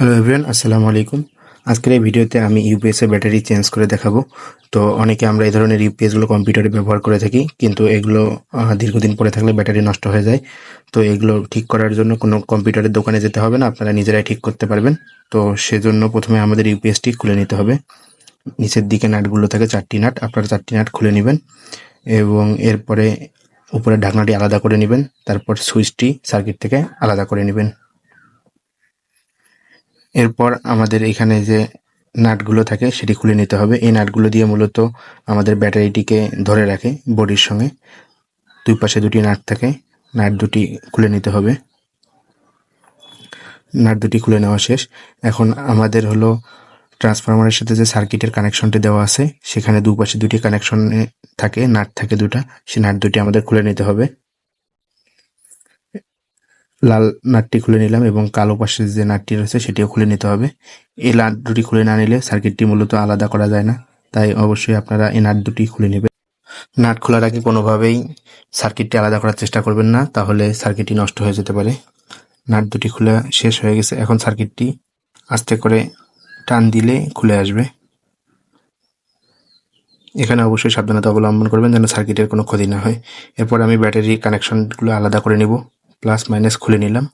Hello everyone আসসালামু আলাইকুম আজকের এই ভিডিওতে আমি ইউপিএস এর ব্যাটারি চেঞ্জ করে দেখাবো। তো অনেকে আমরা এই ধরনের ইউপিএসগুলো কম্পিউটারে ব্যবহার করে থাকি, কিন্তু এগুলো দীর্ঘদিন পরে থাকলে ব্যাটারি নষ্ট হয়ে যায়। তো এগুলো ঠিক করার জন্য কোনো কম্পিউটারের দোকানে যেতে হবে না, আপনারা নিজেরাই ঠিক করতে পারবেন। তো সেজন্য প্রথমে আমাদের ইউপিএসটি খুলে নিতে হবে। নিচের দিকে নাটগুলো থাকে, চারটি নাট, আপনারা চারটি নাট খুলে নেবেন। এবং এরপরে উপরে ঢাকনাটি আলাদা করে নেবেন, তারপর সুইচটি সার্কিট থেকে আলাদা করে নেবেন। এরপর আমাদের এখানে যে নাটগুলো থাকে, সেটি খুলে নিতে হবে। এই নাটগুলো দিয়ে মূলত আমাদের ব্যাটারিটিকে ধরে রাখে বডির সঙ্গে। দুই পাশে দুটি নাট থাকে, নাট দুটি খুলে নিতে হবে। নাট দুটি খুলে নেওয়া শেষ। এখন আমাদের হলো ট্রান্সফরমারের সাথে যে সার্কিটের কানেকশনটি দেওয়া আছে, সেখানে দুপাশে দুটি কানেকশন থাকে, নাট থাকে দুটা। সেই নাট দুটি আমাদের খুলে নিতে হবে। লাল নাটটি খুলে নিলাম এবং কালো পাশে যে নাটটি রয়েছে সেটিও খুলে নিতে হবে। এই নাট দুটি খুলে না নিলে সার্কিটটি মূলত আলাদা করা যায় না, তাই অবশ্যই আপনারা এই নাট দুটি খুলে নেবেন। নাট খোলার আগে কোনোভাবেই সার্কিটটি আলাদা করার চেষ্টা করবেন না, তাহলে সার্কিটটি নষ্ট হয়ে যেতে পারে। নাট দুটি খুলে শেষ হয়ে গেছে, এখন সার্কিটটি আস্তে করে টান দিলে খুলে আসবে। এখানে অবশ্যই সাবধানতা অবলম্বন করবেন যেন সার্কিটের কোনো ক্ষতি না হয়। এরপর আমি ব্যাটারি কানেকশনগুলো আলাদা করে নিব। প্লাস মাইনাস খুলে নিলাম।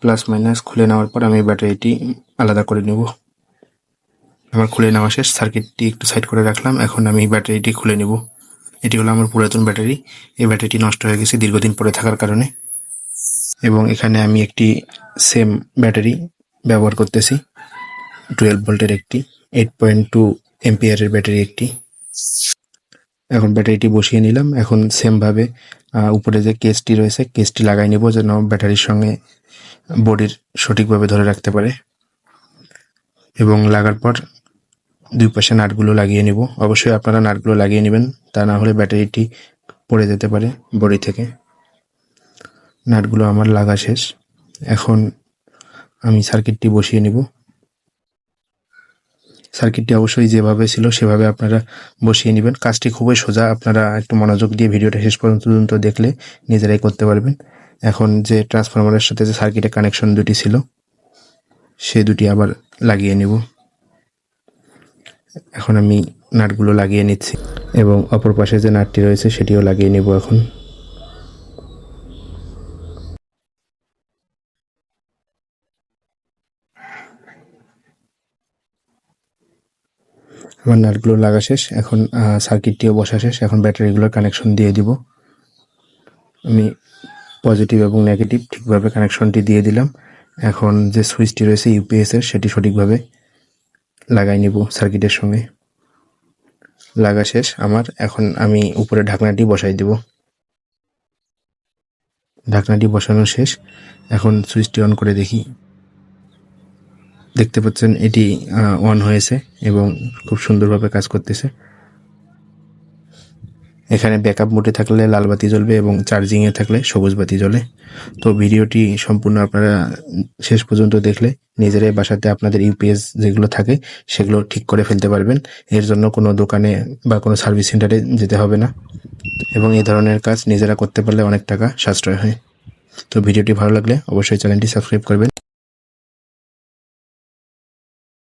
প্লাস মাইনাস খুলে নেওয়ার পর আমি ব্যাটারিটি আলাদা করে নেব। আমার খুলে নেওয়া শেষ সার্কিটটি একটু সাইড করে রাখলাম এখন আমি ব্যাটারিটি খুলে নেব। এটি হলো আমার পুরাতন ব্যাটারি। এই ব্যাটারিটি নষ্ট হয়ে গেছে দীর্ঘদিন পরে থাকার কারণে। এবং এখানে আমি একটি সেম ব্যাটারি ব্যবহার করতেছি। টুয়েলভ ভোল্টের একটি এইট পয়েন্ট টু এমপিয়ারের ব্যাটারি একটি। এখন ব্যাটারিটি বসিয়ে নিলাম। এখন সেম ভাবে আহ, উপরে যে কেসটি রয়েছে, কেসটি লাগাই নিব যেন ব্যাটারির সঙ্গে বডির সঠিকভাবে ধরে রাখতে পারে। এবং লাগার পর দুই পাশে নাটগুলো লাগিয়ে নিব। অবশ্যই আপনারা নাটগুলো লাগিয়ে নেবেন, তা না হলে ব্যাটারিটি পড়ে যেতে পারে বডি থেকে। নাটগুলো আমার লাগা শেষ। এখন আমি সার্কিটটি বসিয়ে নিব। সার্কিটটি অবশ্যই যেভাবে ছিল সেভাবে আপনারা বসিয়ে নেবেন। কাজটি খুবই সোজা, আপনারা একটু মনোযোগ দিয়ে ভিডিওটা শেষ পর্যন্ত দেখলে নিজেরাই করতে পারবেন। এখন যে ট্রান্সফরমারের সাথে যে সার্কিটের কানেকশন দুটি ছিল, সে দুটি আবার লাগিয়ে নেব। এখন আমি নাটগুলো লাগিয়ে নিচ্ছি এবং অপর পাশে যে নাটটি রয়েছে, সেটিও লাগিয়ে নেব এখন। আমার নাটগুলো লাগা শেষ, এখন সার্কিটটিও বসা শেষ, এখন ব্যাটারিগুলোর কানেকশন দিয়ে দিব। আমি পজিটিভ এবং নেগেটিভ ঠিকভাবে কানেকশনটি দিয়ে দিলাম। এখন যে সুইচটি রয়েছে ইউপিএস এর, সেটি সঠিকভাবে লাগাই নিব সার্কিটের সঙ্গে। লাগা শেষ আমার, এখন আমি উপরে ঢাকনাটি বসাই দেব। ঢাকনাটি বসানো শেষ, এখন সুইচটি অন করে দেখি। দেখতে পাচ্ছেন, এটি অন হয়েছে এবং খুব সুন্দরভাবে কাজ করতেছে। এখানে ব্যাকআপ মোডে থাকলে লাল বাতি জ্বলবে এবং চার্জিংয়ে থাকলে সবুজ বাতি জ্বলে। তো ভিডিওটি সম্পূর্ণ আপনারা শেষ পর্যন্ত দেখলে নিজেরাই বাসাতে আপনাদের ইউপিএস যেগুলো থাকে সেগুলো ঠিক করে ফেলতে পারবেন। এর জন্য কোনো দোকানে বা কোনো সার্ভিস সেন্টারে যেতে হবে না। এবং এই ধরনের কাজ নিজেরা করতে পারলে অনেক টাকা সাশ্রয় হয়। তো ভিডিওটি ভালো লাগলে অবশ্যই চ্যানেলটি সাবস্ক্রাইব করবেন।